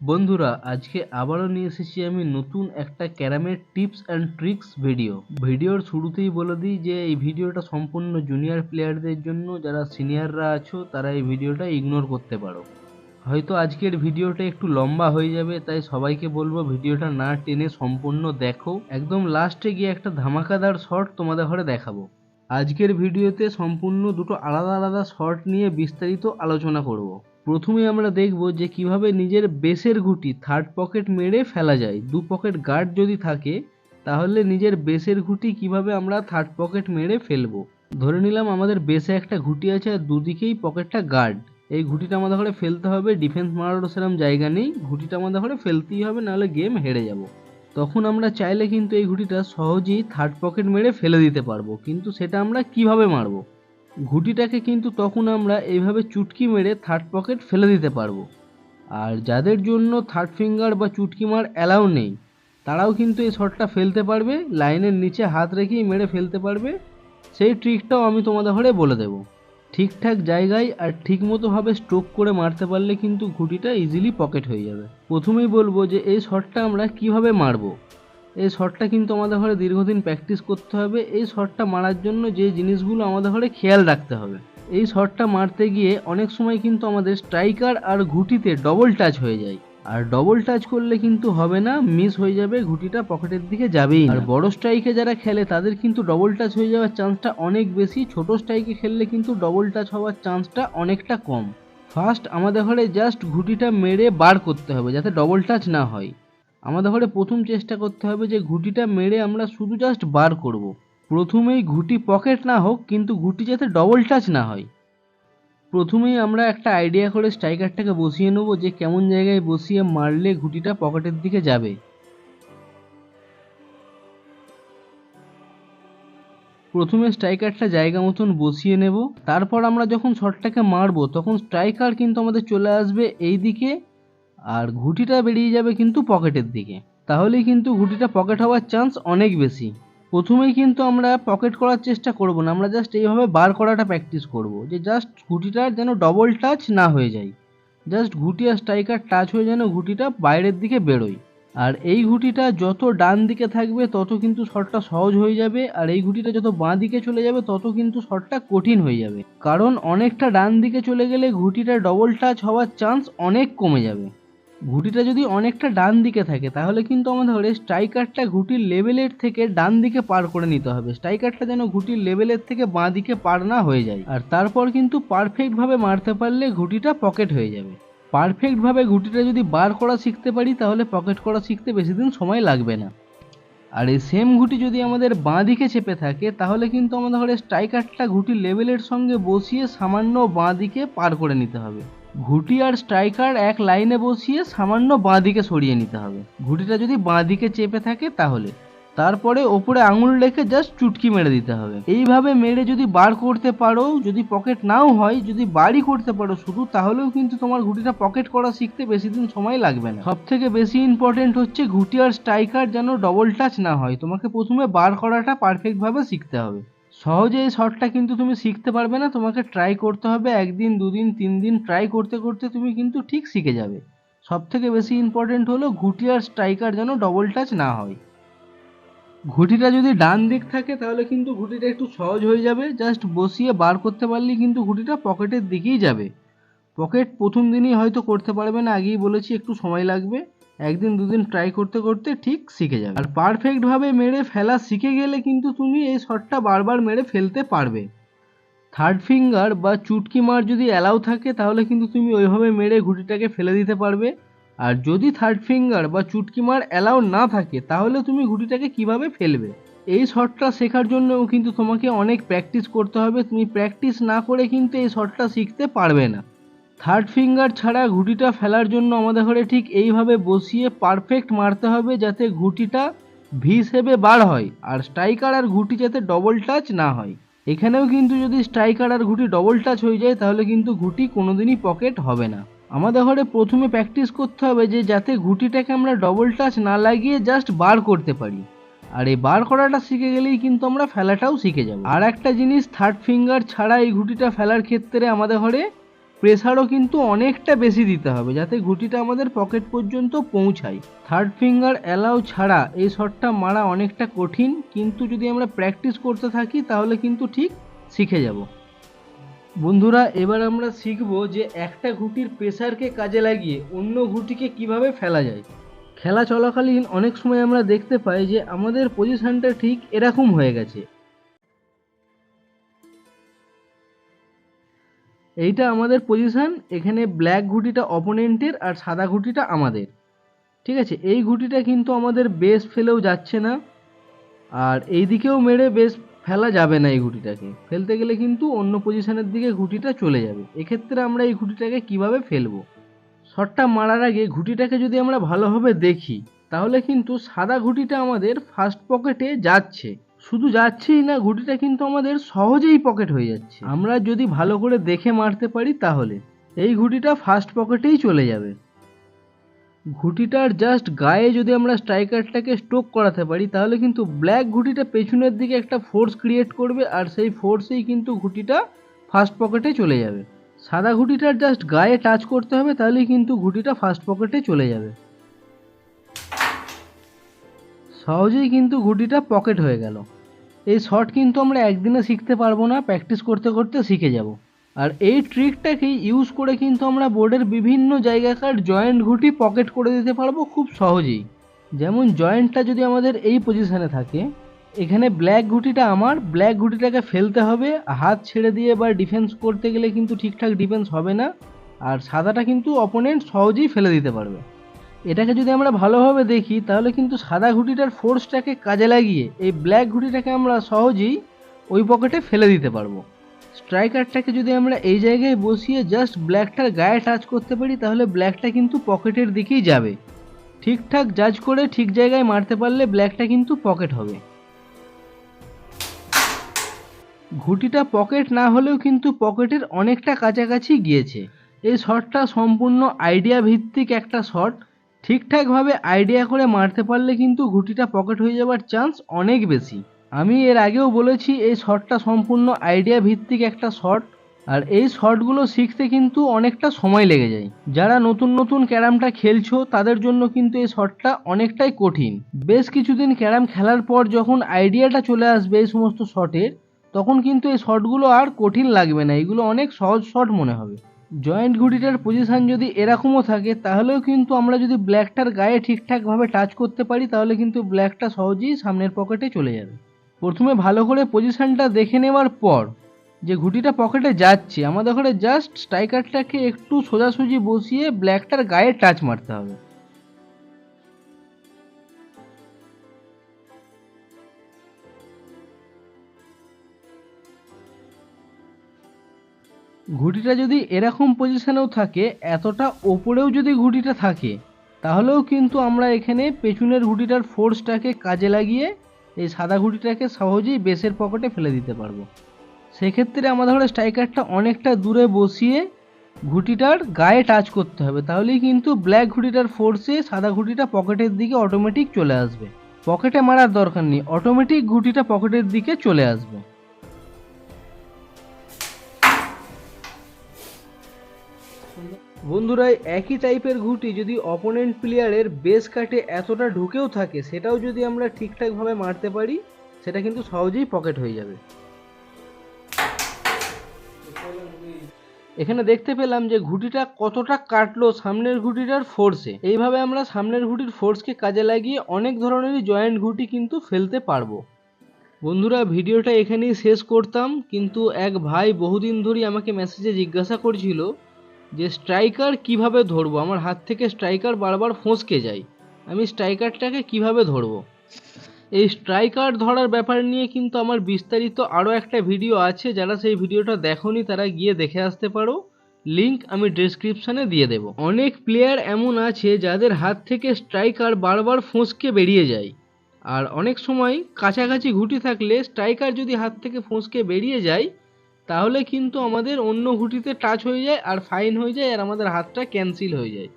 বন্ধুরা, আজকে আবারও নিয়ে এসেছি আমি নতুন একটা ক্যারামের টিপস অ্যান্ড ট্রিক্স ভিডিও। ভিডিওর শুরুতেই বলে দিই যে, এই ভিডিওটা সম্পূর্ণ জুনিয়র প্লেয়ারদের জন্য, যারা সিনিয়ররা আছো, তারা এই ভিডিওটা ইগনোর করতে পারো। হয়তো আজকের ভিডিওটা একটু লম্বা হয়ে যাবে, তাই সবাইকে বলব ভিডিওটা না টেনে সম্পূর্ণ দেখো। একদম লাস্টে গিয়ে একটা ধামাকাদার শট তোমাদের ঘরে দেখাবো। আজকের ভিডিওতে সম্পূর্ণ দুটো আলাদা আলাদা শট নিয়ে বিস্তারিত আলোচনা করব। প্রথমে আমরা দেখব যে কীভাবে নিজের বেসের ঘুটি থার্ড পকেট মেরে ফেলা যায়। দু পকেট গার্ড যদি থাকে, তাহলে নিজের বেসের ঘুটি কীভাবে আমরা থার্ড পকেট মেরে ফেলব? ধরে নিলাম আমাদের বেসে একটা ঘুটি আছে, আর দুদিকেই পকেটটা গার্ড এই ঘুটিটা আমাদের ঘরে ফেলতে হবে ডিফেন্স মারারও সেরকম জায়গা নেই। ঘুটিটা আমাদের ঘরে ফেলতেই হবে, নাহলে গেম হেরে যাব। তখন আমরা চাইলে কিন্তু এই ঘুটিটা সহজেই থার্ড পকেট মেরে ফেলে দিতে পারব। কিন্তু সেটা আমরা কীভাবে মারবো? ঘুটিটাকে কিন্তু তখন আমরা এইভাবে চুটকি মেরে থার্ড পকেট ফেলে দিতে পারব। আর যাদের জন্য থার্ড ফিঙ্গার বা চুটকি মার অ্যালাউ নেই, তারাও কিন্তু এই শটটা ফেলতে পারবে, লাইনের নিচে হাত রেখেই মেরে ফেলতে পারবে। সেই ট্রিকটাও আমি তোমাদের ঘরে বলে দেবো। ঠিকঠাক জায়গায় আর ঠিকমতোভাবে স্ট্রোক করে মারতে পারলে কিন্তু ঘুটিটা ইজিলি পকেট হয়ে যাবে। প্রথমেই বলব যে এই শটটা আমরা কীভাবে মারবো? এই শটটা কিন্তু আমাদের ঘরে দীর্ঘদিন প্র্যাকটিস করতে হবে। এই শটটা মারার জন্য যে জিনিসগুলো আমাদের ঘরে খেয়াল রাখতে হবে। এই শটটা মারতে গিয়ে অনেক সময় কিন্তু আমাদের স্ট্রাইকার আর ঘুটিতে ডবল টাচ হয়ে যায়। আর ডবল টাচ করলে কিন্তু হবে না মিস হয়ে যাবে, ঘুটিটা পকেটের দিকে যাবেই আর বড় স্ট্রাইকে যারা খেলে, তাদের কিন্তু ডবল টাচ হয়ে যাওয়ার চান্সটা অনেক বেশি। ছোট স্ট্রাইকে খেললে কিন্তু ডবল টাচ হওয়ার চান্সটা অনেকটা কম। ফার্স্ট আমাদের ঘরে জাস্ট ঘুটিটা মেরে বার করতে হবে, যাতে ডবল টাচ না হয়। আমাদের ঘরে প্রথম চেষ্টা করতে হবে যে ঘুটিটা মেরে আমরা শুধু জাস্ট বার করব। প্রথমেই ঘুটি পকেট না হোক, কিন্তু ঘুটি যাতে ডবল টাচ না হয়। প্রথমেই আমরা একটা আইডিয়া করে স্ট্রাইকারটাকে বসিয়ে নেব যে কেমন জায়গায় বসিয়ে মারলে ঘুটিটা পকেটের দিকে যাবে। প্রথমে স্ট্রাইকারটা জায়গা মতন বসিয়ে নেব। তারপর আমরা যখন শটটাকে মারবো, তখন স্ট্রাইকার কিন্তু আমাদের চলে আসবে এই দিকে আর ঘুটিটা বেরিয়ে যাবে কিন্তু পকেটের দিকে। তাহলেই কিন্তু ঘুটিটা পকেট হওয়ার চান্স অনেক বেশি। প্রথমেই কিন্তু আমরা পকেট করার চেষ্টা করব না, আমরা জাস্ট এইভাবে বার করাটা প্র্যাকটিস করব যে জাস্ট ঘুটিটার যেন ডবল টাচ না হয়ে যায়। জাস্ট ঘুটি আর স্ট্রাইকার টাচ হয়ে যেন ঘুটিটা বাইরের দিকে বেরোয়। আর এই ঘুটিটা যত ডান দিকে থাকবে, তত কিন্তু শটটা সহজ হয়ে যাবে, আর এই ঘুটিটা যত বাঁ দিকে চলে যাবে, তত কিন্তু শটটা কঠিন হয়ে যাবে। কারণ অনেকটা ডান দিকে চলে গেলে ঘুটিটা ডবল টাচ হওয়ার চান্স অনেক কমে যাবে। ঘুটিটা যদি অনেকটা ডান দিকে থাকে, তাহলে কিন্তু আমাদের স্ট্রাইকারটা ঘুটির লেভেলের থেকে ডান দিকে পার করে নিতে হবে। স্ট্রাইকারটা যেন ঘুটির লেভেলের থেকে বাঁ দিকে পার না হয়ে যায়। আর তারপর কিন্তু পারফেক্টভাবে মারতে পারলে ঘুটিটা পকেট হয়ে যাবে। পারফেক্টভাবে ঘুটিটা যদি বার করা শিখতে পারি, তাহলে পকেট করা শিখতে বেশি দিন সময় লাগবে না। আর এই সেম ঘুটি যদি আমাদের বাঁ দিকে চেপে থাকে, তাহলে কিন্তু আমাদের স্ট্রাইকারটা ঘুটির লেভেলের সঙ্গে বসিয়ে সামান্য বাঁ দিকে পার করে নিতে হবে। ঘুটি আর স্ট্রাইকার এক লাইনে বসিয়ে সামান্য বাঁ দিকে সরিয়ে নিতে হবে। ঘুটিটা যদি বাঁ দিকে চেপে থাকে তাহলে। তারপরে ওপরে আঙুল রেখে জাস্ট চুটকি মেরে দিতে হবে। এইভাবে মেরে যদি বার করতে পারো, যদি পকেট নাও হয়, যদি বাড়ি করতে পারো শুধু, তাহলেও কিন্তু তোমার ঘুটিটা পকেট করা শিখতে বেশি দিন সময় লাগবে না। সব থেকে বেশি ইম্পর্টেন্ট হচ্ছে ঘুটি আর স্ট্রাইকার যেন ডবল টাচ না হয়। তোমাকে প্রথমে বার করাটা পারফেক্টভাবে শিখতে হবে। সহজে এই শটটা কিন্তু তুমি শিখতে পারবে না। তোমাকে ট্রাই করতে হবে, একদিন, দুদিন তিন দিন ট্রাই করতে করতে তুমি কিন্তু ঠিক শিখে যাবে। সব থেকে বেশি ইম্পর্টেন্ট হলো ঘুটি আর স্ট্রাইকার যেন ডবল টাচ না হয়। ঘুটিটা যদি ডান দিক থাকে, তাহলে কিন্তু ঘুটিটা একটু সহজ হয়ে যাবে। জাস্ট বসিয়ে বার করতে পারলেই কিন্তু ঘুটিটা পকেটের দিকেই যাবে। পকেট প্রথম দিনই হয়তো করতে পারবে না, আগেই বলেছি, একটু সময় লাগবে। একদিন দুদিন ট্রাই করতে করতে ঠিক শিখে যাবে। আর পারফেক্টভাবে মেরে ফেলা শিখে গেলে কিন্তু তুমি এই শটটা বারবার মেরে ফেলতে পারবে। থার্ড ফিঙ্গার বা চুটকি মার যদি অ্যালাউ থাকে, তাহলে কিন্তু তুমি ওইভাবে মেরে ঘুটিটাকে ফেলে দিতে পারবে। আর যদি থার্ড ফিঙ্গার বা চুটকি মার অ্যালাউ না থাকে, তাহলে তুমি ঘুটিটাকে কীভাবে ফেলবে? এই শটটা শেখার জন্যও কিন্তু তোমাকে অনেক প্র্যাকটিস করতে হবে। তুমি প্র্যাকটিস না করে কিন্তু এই শটটা শিখতে পারবে না। থার্ড ফিঙ্গার ছাড়া ঘুটিটা ফেলার জন্য আমাদের ঘরে ঠিক এইভাবে বসিয়ে পারফেক্ট মারতে হবে যাতে ঘুটিটা ভি শেপে বার হয় আর স্ট্রাইকার আর ঘুটি যাতে ডবল টাচ না হয়। এখানেও কিন্তু যদি স্ট্রাইকার আর ঘুটি ডবল টাচ হয়ে যায় তাহলে কিন্তু ঘুটি কোনোদিনই পকেট হবে না। আমাদের ঘরে প্রথমে প্র্যাকটিস করতে হবে যে যাতে ঘুটিটাকে আমরা ডবল টাচ না লাগিয়ে জাস্ট বার করতে পারি। আর এই বার করাটা শিখে গেলেই কিন্তু আমরা ফেলাটাও শিখে যাব। আর একটা জিনিস থার্ড ফিঙ্গার ছাড়া এই ঘুটিটা ফেলার ক্ষেত্রে আমাদের ঘরে প্রেসারও কিন্তু অনেকটা বেশি দিতে হবে, যাতে ঘুটিটা আমাদের পকেট পর্যন্ত পৌঁছায়। থার্ড ফিঙ্গার অ্যালাউ ছাড়া এই শটটা মারা অনেকটা কঠিন, কিন্তু যদি আমরা প্র্যাকটিস করতে থাকি, তাহলে কিন্তু ঠিক শিখে যাব। বন্ধুরা, এবার আমরা শিখব যে একটা ঘুটির প্রেসারকে কাজে লাগিয়ে অন্য ঘুটিকে কীভাবে ফেলা যায়। খেলা চলাকালীন অনেক সময় আমরা দেখতে পাই যে আমাদের পজিশনটা ঠিক এরকম হয়ে গেছে। এইটা আমাদের পজিশান এখানে ব্ল্যাক ঘুটিটা অপোনেন্টের আর সাদা ঘুটিটা আমাদের। ঠিক আছে? এই ঘুটিটা কিন্তু আমাদের বেস ফেলেও যাচ্ছে না। আর এই দিকেও মেরে বেশ ফেলা যাবে না এই ঘুটিটাকে। ফেলতে গেলে কিন্তু অন্য পজিশনের দিকে ঘুটিটা চলে যাবে। এক্ষেত্রে আমরা এই ঘুটিটাকে কীভাবে ফেলব? শটটা মারার আগে ঘুটিটাকে যদি আমরা ভালোভাবে দেখি, তাহলে কিন্তু সাদা ঘুটিটা আমাদের ফার্স্ট পকেটে যাচ্ছে। শুধু যাচ্ছেই না ঘুটিটা কিন্তু আমাদের সহজেই পকেট হয়ে যাচ্ছে। আমরা যদি ভালো করে দেখে মারতে পারি তাহলে, এই ঘুটিটা ফার্স্ট পকেটেই চলে যাবে। ঘুটিটার জাস্ট গায়ে যদি আমরা স্ট্রাইকারটাকে স্টোক করাতে পারি, তাহলে কিন্তু ব্ল্যাক ঘুটিটা পেছনের দিকে একটা ফোর্স ক্রিয়েট করবে, আর সেই ফোর্সেই কিন্তু ঘুটিটা ফার্স্ট পকেটে চলে যাবে। সাদা ঘুটিটার জাস্ট গায়ে টাচ করতে হবে, তাহলেই কিন্তু ঘুটিটা ফার্স্ট পকেটে চলে যাবে। সহজেই কিন্তু ঘুটিটা পকেট হয়ে গেল। এই শট কিন্তু আমরা একদিনে শিখতে পারব না, প্র্যাকটিস করতে করতে শিখে যাব। আর এই ট্রিকটাকেই ইউজ করে কিন্তু আমরা বোর্ডের বিভিন্ন জায়গাকার জয়েন্ট ঘুটি পকেট করে দিতে পারব খুব সহজেই। যেমন জয়েন্টটা যদি আমাদের এই পজিশনে থাকে, এখানে ব্ল্যাক ঘুটিটা আমার, ব্ল্যাক ঘুটিটাকে ফেলতে হবে, হাত ছেড়ে দিয়ে বা ডিফেন্স করতে গেলে কিন্তু ঠিকঠাক ডিফেন্স হবে না, আর সাদাটা কিন্তু অপোনেন্ট সহজেই ফেলে দিতে পারবে। এটাকে যদি আমরা ভালোভাবে দেখি, তাহলে কিন্তু সাদা ঘুটিটার ফোর্সটাকে কাজে লাগিয়ে এই ব্ল্যাক ঘুটিটাকে আমরা সহজেই ওই পকেটে ফেলে দিতে পারব। স্ট্রাইকারটাকে যদি আমরা এই জায়গায় বসিয়ে জাস্ট ব্ল্যাকটার গায়ে টাচ করতে পারি, তাহলে ব্ল্যাকটা কিন্তু পকেটের দিকেই যাবে। ঠিকঠাক জাজ করে ঠিক জায়গায় মারতে পারলে ব্ল্যাকটা কিন্তু পকেট হবে। ঘুটিটা পকেট না হলেও কিন্তু পকেটের অনেকটা কাছাকাছি গিয়েছে। এই শটটা সম্পূর্ণ আইডিয়া ভিত্তিক একটা শট। ঠিকঠাকভাবে আইডিয়া করে মারতে পারলে কিন্তু ঘুটিটা পকেট হয়ে যাওয়ার চান্স অনেক বেশি। আমি এর আগেও বলেছি, এই শটটা সম্পূর্ণ আইডিয়া ভিত্তিক একটা শট আর এই শটগুলো শিখতে কিন্তু অনেকটা সময় লেগে যায়। যারা নতুন নতুন ক্যারামটা খেলছো, তাদের জন্য কিন্তু এই শটটা অনেকটাই কঠিন। বেশ কিছুদিন ক্যারাম খেলার পর যখন আইডিয়াটা চলে আসবে এই সমস্ত শটের তখন কিন্তু এই শটগুলো আর কঠিন লাগবে না। এগুলো অনেক সহজ শট মনে হবে। জয়েন্ট ঘুটিটার পজিশান যদি এরকমও থাকে, তাহলেও কিন্তু আমরা যদি ব্ল্যাকটার গায়ে ঠিকঠাকভাবে টাচ করতে পারি, তাহলে কিন্তু ব্ল্যাকটা সহজেই সামনের পকেটে চলে যাবে। প্রথমে ভালো করে পজিশানটা দেখে নেওয়ার পর যে ঘুটিটা পকেটে যাচ্ছে, আমাদের ওখানে জাস্ট স্ট্রাইকারটাকে একটু সোজাসুজি বসিয়ে ব্ল্যাকটার গায়ে টাচ মারতে হবে। ঘুটিটা যদি এরকম পজিশনেও থাকে, এতটা ওপরেও যদি ঘুটিটা থাকে, তাহলেও কিন্তু আমরা এখানে পেছনের ঘুটিটার ফোর্সটাকে কাজে লাগিয়ে এই সাদা ঘুটিটাকে সহজেই বেসের পকেটে ফেলে দিতে পারব। সেক্ষেত্রে আমাদের ঘরে স্ট্রাইকারটা অনেকটা দূরে বসিয়ে ঘুটিটার গায়ে টাচ করতে হবে। তাহলেই কিন্তু ব্ল্যাক ঘুটিটার ফোর্সে সাদা ঘুটিটা পকেটের দিকে অটোমেটিক চলে আসবে। পকেটে মারার দরকার নেই অটোমেটিক ঘুটিটা পকেটের দিকে চলে আসবে। বন্ধুরা একই টাইপের ঘুটি যদি অপোনেন্ট প্লেয়ারের বেস কাটে এতটা ঢুকেও থাকে, সেটাও যদি আমরা ঠিকঠাকভাবে মারতে পারি, সেটা কিন্তু সহজেই পকেট হয়ে যাবে। এখানে দেখতে পেলাম যে ঘুটিটা কতটা কাটলো সামনের ঘুটিটার ফোর্সে এইভাবে আমরা সামনের ঘুটির ফোর্সকে কাজে লাগিয়ে অনেক ধরনেরই জয়েন্ট ঘুটি কিন্তু ফেলতে পারব। বন্ধুরা, ভিডিওটা এখানেই শেষ করতাম, কিন্তু এক ভাই বহুদিন ধরেই আমাকে মেসেজে জিজ্ঞাসা করছিল যে স্ট্রাইকার কীভাবে ধরবো? আমার হাত থেকে স্ট্রাইকার বারবার ফসকে যায়। আমি স্ট্রাইকারটাকে কীভাবে ধরবো? এই স্ট্রাইকার ধরার ব্যাপার নিয়ে কিন্তু আমার বিস্তারিত আরও একটা ভিডিও আছে। যারা সেই ভিডিওটা দেখোনি, তারা গিয়ে দেখে আসতে পারো। লিংক আমি ডেসক্রিপশানে দিয়ে দেব। অনেক প্লেয়ার এমন আছে যাদের হাত থেকে স্ট্রাইকার বারবার ফসকে বেরিয়ে যায়। আর অনেক সময় কাছাকাছি ঘুটি থাকলে স্ট্রাইকার যদি হাত থেকে ফসকে বেরিয়ে যায় তাহলে কিন্তু আমাদের অন্য ঘুটিতে টাচ হয়ে যায় আর ফাইন হয়ে যায় আর আমাদের হাতটা ক্যান্সেল হয়ে যায়।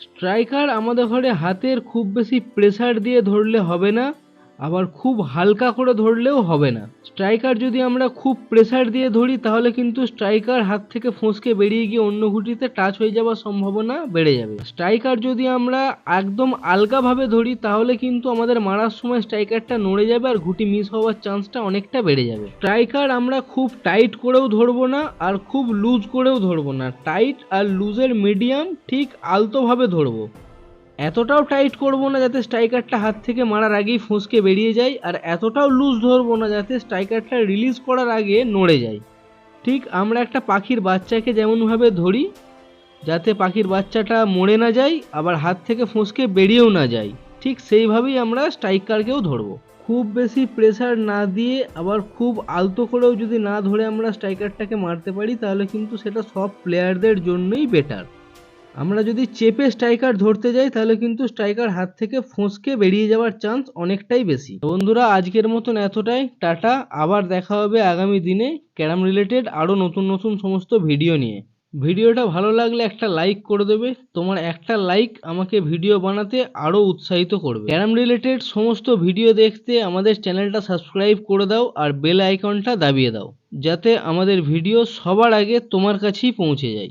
স্ট্রাইকার আমাদের ঘরে হাতের খুব বেশি প্রেসার দিয়ে ধরলে হবে না। আবার খুব হালকা করে ধরলেও হবে না। স্ট্রাইকার যদি আমরা খুব প্রেসার দিয়ে ধরি, তাহলে কিন্তু স্ট্রাইকার হাত থেকে ফোঁসকে বেরিয়ে গিয়ে অন্য ঘুটিতে টাচ হয়ে যাওয়ার সম্ভাবনা বেড়ে যাবে। স্ট্রাইকার যদি আমরা একদম আলগাভাবে ধরি, তাহলে কিন্তু আমাদের মারার সময় স্ট্রাইকারটা নড়ে যাবে আর ঘুটি মিস হওয়ার চান্সটা অনেকটা বেড়ে যাবে। স্ট্রাইকার আমরা খুব টাইট করেও ধরবো না আর খুব লুজ করেও ধরবো না। টাইট আর লুজের মিডিয়াম ঠিক আলতোভাবে ধরবো। এতটাও টাইট করব না যাতে স্ট্রাইকারটা হাত থেকে মারার আগেই ফোঁসকে বেরিয়ে যায়, আর এতটাও লুজ ধরবো না যাতে স্ট্রাইকারটা রিলিজ করার আগে নড়ে যায়। ঠিক আমরা একটা পাখির বাচ্চাকে যেমনভাবে ধরি, যাতে পাখির বাচ্চাটা মরে না যায়, আবার হাত থেকে ফোঁসকে বেরিয়েও না যায়, ঠিক সেইভাবেই আমরা স্ট্রাইকারকেও ধরবো। খুব বেশি প্রেসার না দিয়ে, আবার খুব আলতো করেও যদি না ধরে আমরা স্ট্রাইকারটাকে মারতে পারি, তাহলে কিন্তু সেটা সব প্লেয়ারদের জন্যই বেটার আমরা যদি চেপে স্ট্রাইকার ধরতে যাই, তাহলে কিন্তু স্ট্রাইকার হাত থেকে ফোঁসকে বেরিয়ে যাওয়ার চান্স অনেকটাই বেশি। বন্ধুরা, আজকের মতন এতটাই। টাটা, আবার দেখা হবে আগামী দিনে ক্যারাম রিলেটেড আরও নতুন নতুন সমস্ত ভিডিও নিয়ে। ভিডিওটা ভালো লাগলে একটা লাইক করে দেবে। তোমার একটা লাইক আমাকে ভিডিও বানাতে আরও উৎসাহিত করবে। ক্যারাম রিলেটেড সমস্ত ভিডিও দেখতে আমাদের চ্যানেলটা সাবস্ক্রাইব করে দাও আর বেল আইকনটা দাবিয়ে দাও, যাতে আমাদের ভিডিও সবার আগে তোমার কাছেই পৌঁছে যায়।